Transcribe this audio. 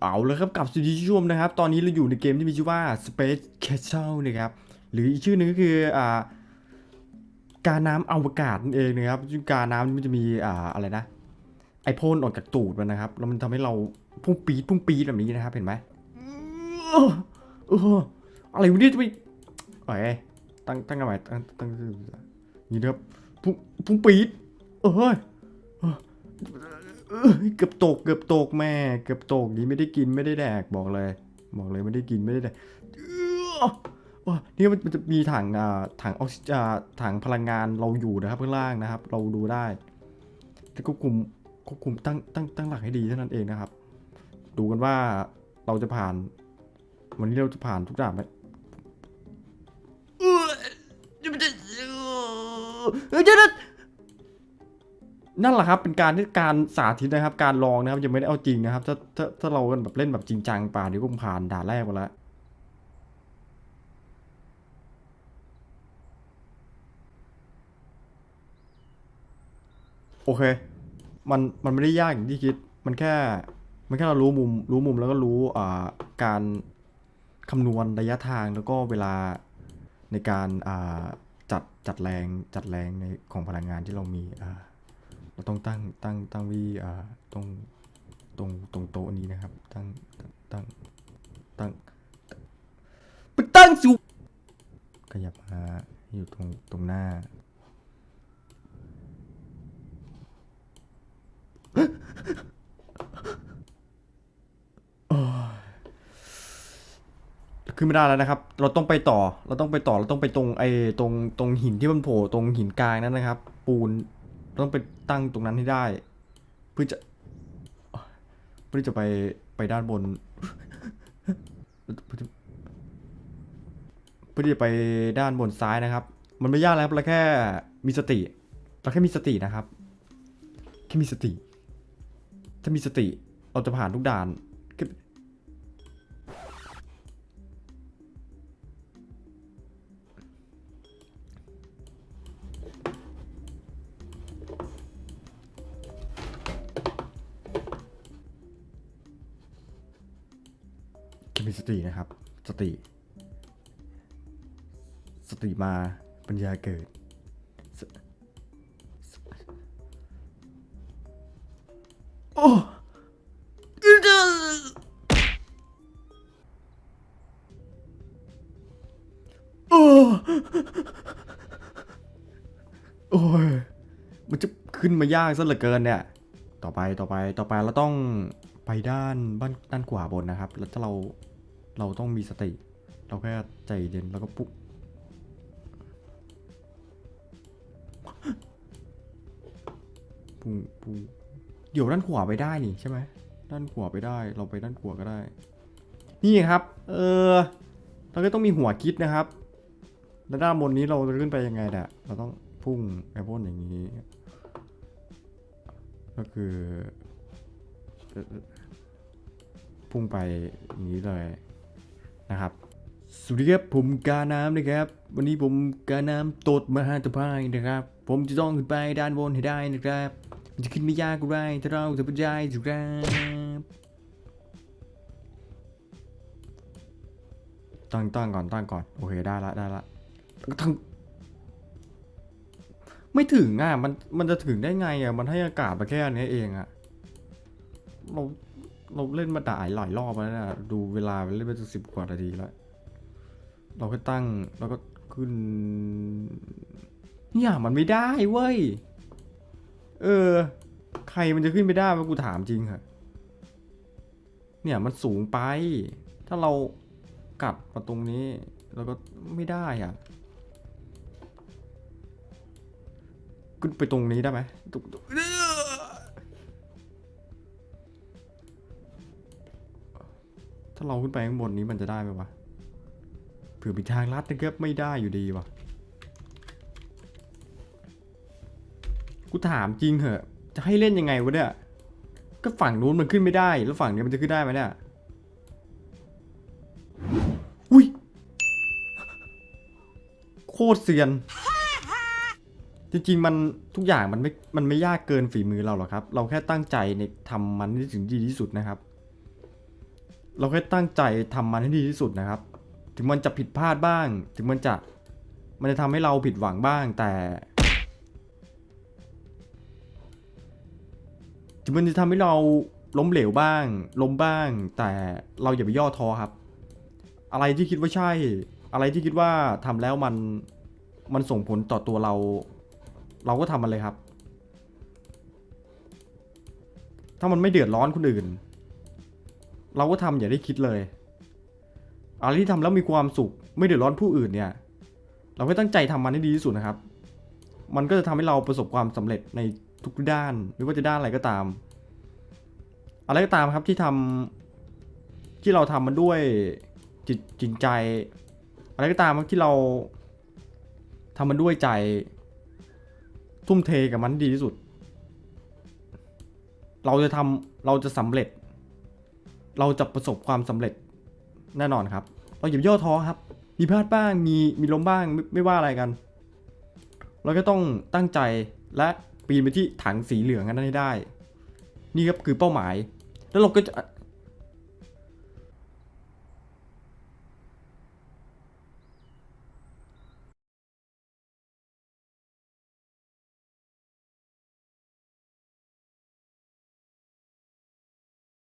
เอาเลยครับกับสวัสดีผู้ชมนะครับ ตอนนี้เราอยู่ในเกมที่มีชื่อว่า Space Castle นะครับ หรืออีกชื่อหนึงก็คืออ่าการน้ำอวกาศนั่นเองนะครับซึ่งการน้ำมันจะมีอ่าอะไรนะ ไอพ่นออกจากตูดมันนะครับ แล้วมันทำให้เราพุ่งปี๊ดพุ่งปี๊ดแบบนี้นะครับ เห็นไหมออเอออะไรวะเนี่ยจะไปเอ้ยตั้งตั้งกันใหม่ตั้งตั้งนี่นะครับ พุ่งพุ่งปี๊ดเอ้ยเกือบตกเกือบตกแม่เกือบตกนี่ไม่ได้กินไม่ได้แดกบอกเลย บอกเลยไม่ได้กินไม่ได้แดกว้านี่มันจะมีถังอ่าถังออกซิอ่าถังพลังงานเราอยู่นะครับข้างล่างนะครับ เราดูได้แต่ควบคุมควบคุมตั้งตั้งตั้งหลักให้ดีเท่านั้นเองนะครับ ดูกันว่าเราจะผ่าน วันนี้เราจะผ่านทุกด่านไหม เออจะนั่นแหละครับเป็นการที่การสาธิตนะครับ การลองนะครับยังไม่ได้เอาจริงนะครับ ถ้าถ้าถ้าเราแบบเล่นแบบจริงจังป่านี้ก็ผ่านด่านแรกไปแล้วโอเค มัน มันไม่ได้ยากอย่างที่คิด มันแค่ มันแค่เรารู้มุม รู้มุมแล้วก็รู้อ่าการคำนวณระยะทางแล้วก็เวลาในการอ่า จัดจัดแรงจัดแรงในของพลังงานที่เรามีอ่าเราต้องตั้งตั้งตั้งวิอ่าตรงตรงตรงโต๊ะนี้นะครับ ตั้งตั้งตั้งไปตั้งสูขยับมาอยู่ตรงตรงหน้า ขึ้นไม่ได้แล้วนะครับ เราต้องไปต่อ เราต้องไปต่อ เราต้องไปตรงไอ้ตรงตรงหินที่มันโผล่ตรงหินกลางนั้นนะครับ ปูนต้องไปตั้งตรงนั้นให้ได้ เพื่อจะเพื่อจะไปไปด้านบน เพื่อจะเพื่อที่จะไปด้านบนซ้ายนะครับ มันไม่ยากแล้วเราแค่มีสติเราแค่มีสตินะครับ แค่มีสติ ถ้ามีสติเราจะผ่านทุกด่าน มีสตินะครับ สติ สติมาปัญญาเกิดโอ้โอ้โอ้ยมันจะขึ้นมายากซะเหลือเกินเนี่ย ต่อไปต่อไปต่อไปเราต้องไปด้านบ้านด้านขวาบนนะครับ แล้วถ้าเรา เราต้องมีสติ เราแค่ใจเย็นแล้วก็ปุ๊บปุ้งปุ้งเดี๋ยวด้านขวาไปได้นี่ใช่ไหมด้านขวาไปได้ เราไปด้านขวาก็ได้ นี่ครับ เออเราก็ต้องมีหัวคิดนะครับแล้วด้านบนนี้เราจะขึ้นไปยังไงเนี่ยเราต้องพุ่งไปพ่นอย่างนี้ ก็คือ พุ่งไปอย่างนี้เลย นะครับสวัสดีครับผมกาน้ำนะครับ วันนี้ผมกาน้ำตดมหาตภายนะครับ ผมจะต้องขึ้นไปด้านบนให้ได้นะครับมันจะขึ้นไม่ยากก็ได้ถ้าเราจะพยายามครับตั้งตั้งก่อนตั้งก่อนโอเคได้ละได้ละทั้งไม่ถึงอะมันมันจะถึงได้ไงอะมันให้อากาศมาแค่นี้เองอะเรา เราเล่นมาด่ายหลายรอบแล้วนะดูเวลาเล่นไปสิบกว่านาทีแล้ว เราก็ตั้งแล้วก็ขึ้น เนี่ยมันไม่ได้เว้ย เออ ใครมันจะขึ้นไปได้วะกูถามจริงเหรอเนี่ยมันสูงไป ถ้าเรากัดมาตรงนี้เราก็ไม่ได้อะขึ้นไปตรงนี้ได้ไหมาเราขึ้นไปข้างบนนี้มันจะได้ไหมวะเผื่อมีทางลัดนะครับไม่ได้อยู่ดีวะกูถามจริงเหอะ จะให้เล่นยังไงวะเนี่ย ก็ฝั่งนู้นมันขึ้นไม่ได้ แล้วฝั่งนี้มันจะขึ้นได้ไหมเนี่ย อุ้ย โคตรเซียนจจริงๆมันทุกอย่างมันไม่ มันไม่ยากเกินฝีมือเราหรอกครับ เราแค่ตั้งใจในทำมันให้ถึงดีที่สุดนะครับ เราแค่ตั้งใจทำมันให้ดีที่สุดนะครับ ถึงมันจะผิดพลาดบ้าง ถึงมันจะมันจะทำให้เราผิดหวังบ้างแต่ ถึงมันจะทำให้เราล้มเหลวบ้าง ล้มบ้าง แต่เราอย่าไปย่อท้อครับ อะไรที่คิดว่าใช่ อะไรที่คิดว่าทำแล้วมันมันส่งผลต่อตัวเรา เราก็ทำมันเลยครับ ถ้ามันไม่เดือดร้อนคนอื่น เราก็ทำอย่าได้คิดเลยอะไรที่ทำแล้วมีความสุข ไม่เดือดร้อนผู้อื่นเนี่ย เราก็ตั้งใจทำมันให้ดีที่สุดนะครับ มันก็จะทำให้เราประสบความสำเร็จในทุกด้านไม่ว่าจะด้านอะไรก็ตาม อะไรก็ตามครับที่ทำที่เราทำมันด้วยจิตจริงใจ อะไรก็ตามครับที่เราทำมันด้วยใจ ทุ่มเทกับมันดีที่สุด เราจะทำเราจะสำเร็จ เราจะประสบความสำเร็จแน่นอนครับ เราอย่าย่อท้อครับ มีพลาดบ้าง มีมีล้มบ้างไม่ไม่ว่าอะไรกัน เราก็ต้องตั้งใจและปีนไปที่ถังสีเหลืองนั้นให้ได้ นี่ครับคือเป้าหมาย แล้วเราก็จะ